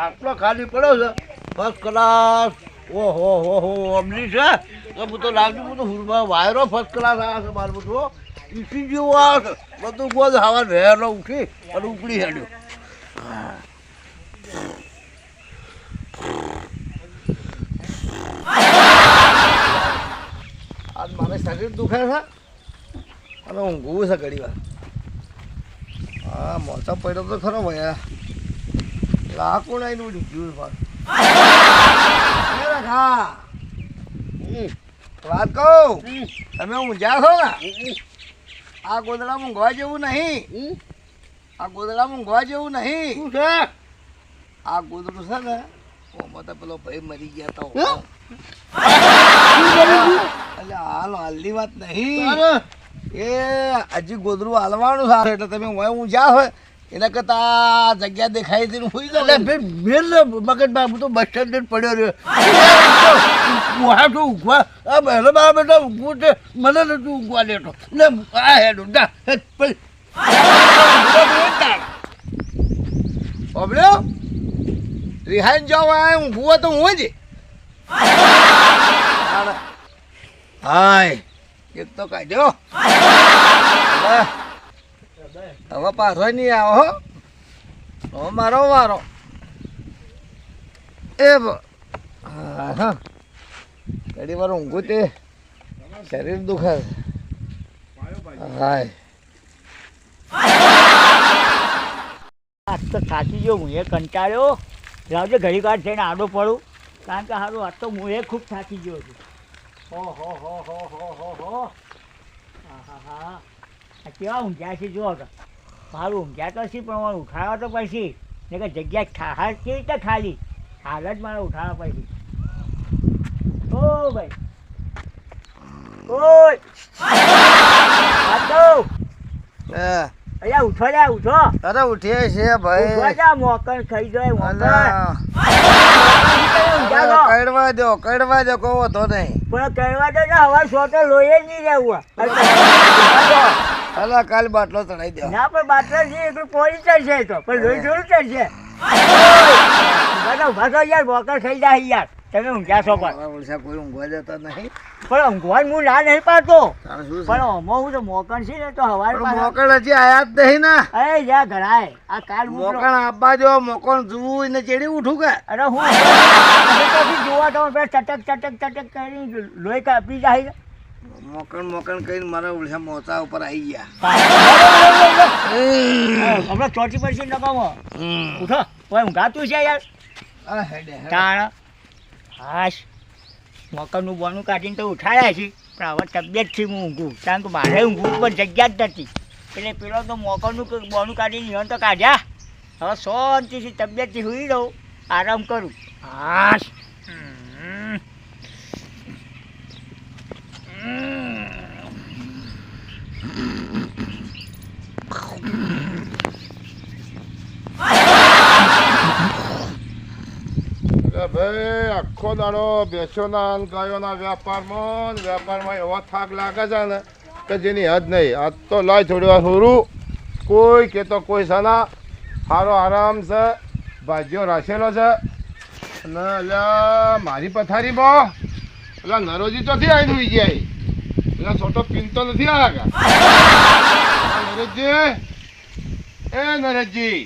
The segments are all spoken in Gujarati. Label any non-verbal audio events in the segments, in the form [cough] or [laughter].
ખાટલો ખાલી પડ્યો છે. ફર્સ્ટ ક્લાસ ઓહો, હો હો અમલી છે. તો હું તો લાગુ બધું હુરમાં વાયરો ફર્સ્ટ ક્લાસ આવ્યા છે મારું બધું ઈસી જેવું આવે છે. બધું ગોદ હવા વહેલો ઉઠી અને ઉકળી હેડ્યો. આજ મારે શરીર દુખે છે. અને ઊંઘવું છે ઘડી વાર. હા મોસમ પડ્યો તો ખરો ભયા લાકું આવીને ઉડી 내가 가. 응. વાત કહું? તમે ઊંઝા છો ને? આ ગોદડા ઊંઘવા જેવું નહીં. આ ગોદડા ઊંઘવા જેવું નહીં. શું છે? આ ગોદડું છે ને ઓમાં તો પેલો ભાઈ મરી ગયા તો. એટલે હાલ હાલની વાત નહીં. એ હજી ગોદડું હાલવાનું સારું એટલે તમે હું ઊંઝા હોય એના કરતા જગ્યા દેખાય તેનું હોઈ જાય મેલ મગજ બાબુ તો બસ સ્ટેન્ડ પડ્યો રહ્યો. તો ઊંઘવા આ બહેલો બાબા બેટા ઊંઘવું છે મને નથી ઊંઘવા દેતો. ને આ હેડ હેડ પડી. રિહાઈન જાવ આ ઊંઘવું તો હું જ હાય એક તો કાઢ્યો. હવે પાછો નહીં આવો, હો. મારો વારો. એ હા ઘડી વાર ઊંઘું તે. શરીર દુખે હાય. આજ તો થાકી ગયો હું એ કંટાળ્યો. લાવજે ઘડી વાર થઈને આડો પડું. કારણ કે હારું, આજ તો હું એ ખૂબ થાકી ગયો છું. હો હો હો હો હો હો, હા. હા હા કેવા ઊંઘ્યા છે, જુઓ તો. મારું ઊંઘ્યા તો છે પણ મારે ઉઠાડવા તો પડશે. ને કે જગ્યા ઠાહાર કેવી રીતે ખાલી? હાલ જ મારે ઉઠાડવા પડશે. ઓ ભાઈ ઓય ઉઠો ઉઠો. અરે ઉઠીએ છે ભાઈ. જા ખાઈ જાય અરે કડવા દો કડવા દો કહો તો નહીં. પણ તો ના હવા સો તો લોહી જ નહીં રહેવું. અલા કાલ બાટલો ચડાઈ દે. ના પણ બાટલા છે એટલું પોલી ચડશે તો. પણ લોહી થોડું ચડશે. બધા ભાગો યાર બોકર થઈ જાય યાર. તમે ઊંઘ્યા છો પણ. મારા કોઈ ઊંઘવા જતો નહીં. પણ ઊંઘવાનું હું ના નહીં પાડતો. છે? પણ અમો હું તો મોકણ છે ને તો હવાર મોકળ હજી આયા જ નહીં ને. અરે જા ઘરાય. આ કાલ મોકણ આપવા જો મોકણ જોવું ને ચેડી ઉઠું કે? અરે હું જોવા તો ચટક ચટક ચટક કરી લોહી કાપી જાય. મોકણ મોકણ કરીને મારા ઉલ્યા મોતા ઉપર આવી ગયા. હમણાં ચોટી પડશે નકામો. ઉઠો. ભાઈ ઊંઘાતું છે યાર. તાણ. હાશ. મકરનું બોનું કાઢીને તો ઉઠાડ્યા છે. પણ હવે તબિયતથી હું ઊંઘું. કારણ કે મારે ઊંઘું પણ જગ્યા જ નથી. એટલે પેલો તો મોકરનું ક- બોનું કાઢીને ઈવન તો કાઢ્યા. હવે શાંતિથી તબિયતથી સુઈ દઉં આરામ કરું. હાશ હમ. અરે ભાઈ આખો દાડો બેસોના અને ગાયોના વેપારમાં ને વેપારમાં એવો થાક લાગે છે ને કે જેની હદ નહીં. આજ તો લાય થોડી વાર હોરું. કોઈ કે કોઈ સના. સારો આરામ છે. ભાજીઓ રાખેલો છે. અને અલ્યા મારી પથારીમાં. એટલે નરોજી ચોથી હોઈ ગયા એ? છોટો પીનતો નથી આવ્યા નરેશજી. એ નરેશજી.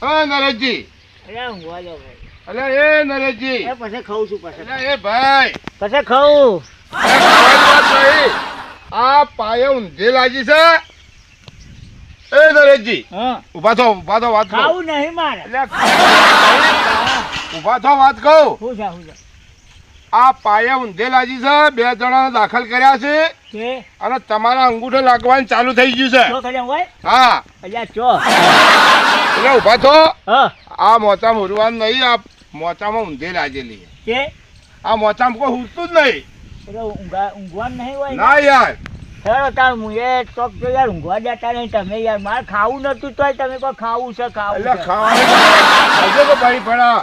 હા નરેશજી. અલ્યા ઊંઘવા દો ભાઈ અલ્યા એ નરેશજી. પછી ખાઉં છું પછી. એ ભાઈ. પછી ખાઉં? અરે ખાવાની વાત નહીં. આ પાયો ઊંધે લાગી છે. એ નરેશજી. હા. ઊભા થો ઊભા થો વાત ખાવું નહીં મારે. ઊભા થો વાત કહું છે આ પાયા ઊંધેલાજી છે બે જણા દાખલ કર્યા છે અને તમારા અંગૂઠો લાગવાનું ચાલુ થઈ ગયું છે. હા. એટલે ઊભા થો. હા. આ મોચા મુરવાનું નહીં આ મોચામાં ઊંધે લાગેલી કે? આ મોચામાં કોઈ ઉઠતું જ નહીં. ઊંઘવાનું નહીં હોય? ને? યાર. હેરો તાર હું એ ચોક તો યાર ઊંઘવા જતા નહીં. તમે યાર મારે ખાવું નતું તોય તમે કોઈ ખાવું છે ખાવું એટલે ખાવાનું હજુ કે ભાઈ પડા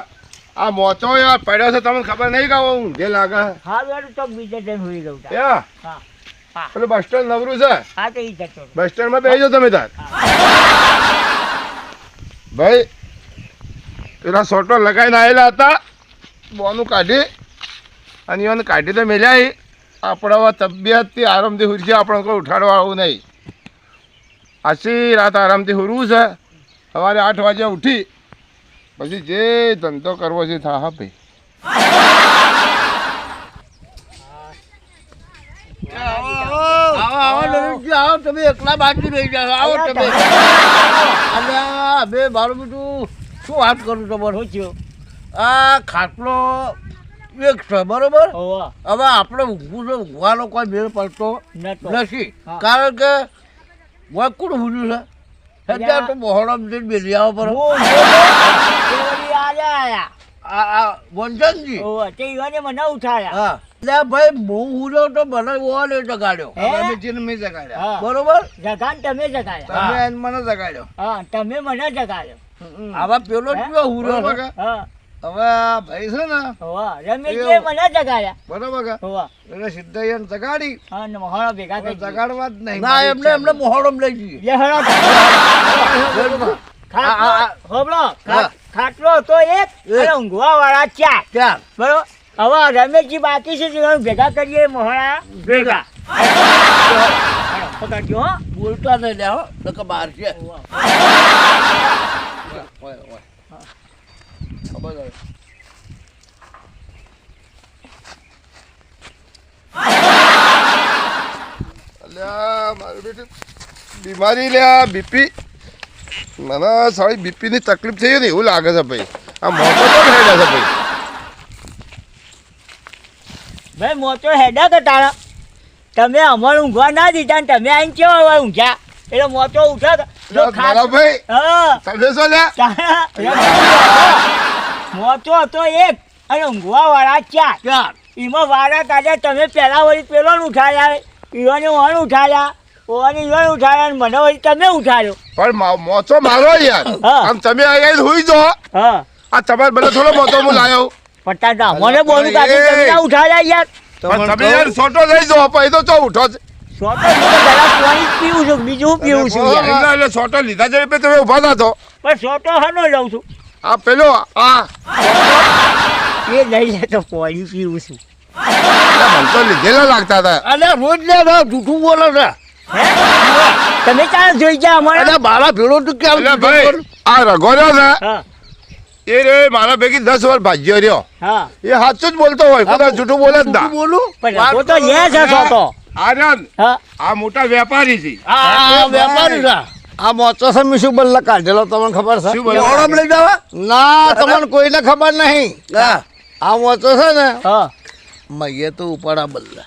આ મોચો યાર પડ્યો છે તમને ખબર નહીં કાવો હું જે લાગે. હા યાર તો બીજે ટાઈમ હોઈ ગયું યા. હા પેલું બસ સ્ટેન્ડ નવરું છે. હા તો ઈ જતો બસ સ્ટેન્ડમાં માં જાઓ તમે તાર. ભાઈ પેલા સોટો લગાવીને આવેલા હતા બોનું કાઢી અને એને કાઢી તો મેલ્યા ઈ. આપણે તબિયતથી આરામથી હુરશે આપણે કોઈ ઉઠાડવા આવું નહીં. આછી રાત આરામથી હુરવું છે. સવારે આઠ વાગે ઉઠી પછી જે ધંધો કરવો છે થા હા ભાઈ. આવો આવો આવો. તમે એકલા બાકી રહી જાઓ આવો તમે. અને બે મારું બેટું શું વાત કરું તમારો શું આ ખાટલો એક છે બરોબર? હવે. આપણે ઊંઘવું છે ઊંઘવાનો કોઈ મેળ પડતો નથી. કારણ કે વકુડ કોણ ઊંઘ્યું છે? અત્યારે તો [laughs] મોહરમ જઈને બેસી આવો પર ઈવાને મને ઉઠાડ્યા હા. એટલે ભાઈ હું હુર્યો તો મને ઓને જગાડ્યો. હે? રમેશજીને મેં જગાડ્યા. બરોબર? જગાન તમે જગાડ્યા. તમે મને જગાડ્યો. હા તમે મને જગાડ્યો. આવા પેલો જ હે? કેવો હુર્યો બરોબર છે. કે? હા. હવે આ ભાઈ છે ને રમેશજીએ મને જગાડ્યા. બરોબર કે? એટલે જગાડી. અને ને ભેગા દીધા. જગાડવા જ નહીં ના એમને એમને મોહરમ લઈ જઈએ. લે હળો ખાટલો હોબળો, હતો એક. અને ઊંઘવા વાળા ચાર. ચાર. બરોબર? હવે રમેશજી બાકી છે ભેગા કરીએ મોહાળા. ભેગા. પકડજો બોલતા નહીં લે હો નકર બહાર છે. ખબર. અલ્યા મારી બેટી બીમારી લ્યા બીપી. મને સારી બીપીની તકલીફ થઈ ને એવું લાગે છે ભાઈ. આ મોટો પણ હેડા છે ભાઈ? ભાઈ મોટો હેડા કે તારા? તમે અમારે ઊંઘવા ના દીધા ને તમે આઈને કેવા હોય ઊંઘ્યા? એટલે મોટો ઉઠા તો ભાઈ તમે શું લ્યા? મોટો હતો એક અને ઊંઘવા વાળા ચાર. ચાર. એમાં વાળા કાઢ્યા તમે પહેલા વળી પેલો ને ઉઠાડ્યા ઈવાને વણ ઉઠાડ્યા ઓવાની ઈવાન ઉઠાડ્યા અને મને વળી તમે ઉઠાડ્યો. પણ મોચો મારો યાર. આમ તમે અહીંયા હુઈ જો. હા. આ તમારે બધા થોડો મોચો હું લાયો. પટાટા મને બોલું કાઢી તમે ના ઉઠાડ્યા યાર? તમે યાર છોટો લઈ જો પછી તો ચો ઉઠો છે તો પીવું છું બીજું પીવું છું એટલે સોટો છોટો લીધા છે તમે ઊભા થતો પણ શોર્ટો હનો લઉં છું. આ પેલો આ. એ લઈ લે તો પાણી પીવું છું. મને તો લીધેલા લાગતા હતા. અને રોજ લે જૂઠું બોલો છે. હે? તમે ક્યાં જોઈ ગયા અમારે? અરે મારા ભેળો તું કેમ એટલે ભાઈ આ રઘો રહ્યો છે એ રે મારા ભેગી દસ વાર ભાજ્યો રહ્યો. એ સાચું જ બોલતો હોય કદાચ જૂઠું બોલે જ ના. બોલું? પણ તો. લે છે તો આનંદ આ મોટા વેપારી છે. આ વેપારી છે. આ મોચો છે મીશું બલ્લા કાઢેલો તમને ખબર છે? લઈ જવા ના તમને કોઈને ખબર નહીં. આ મોચો છે ને હા. મૈયે તો ઉપાડા બલ્લા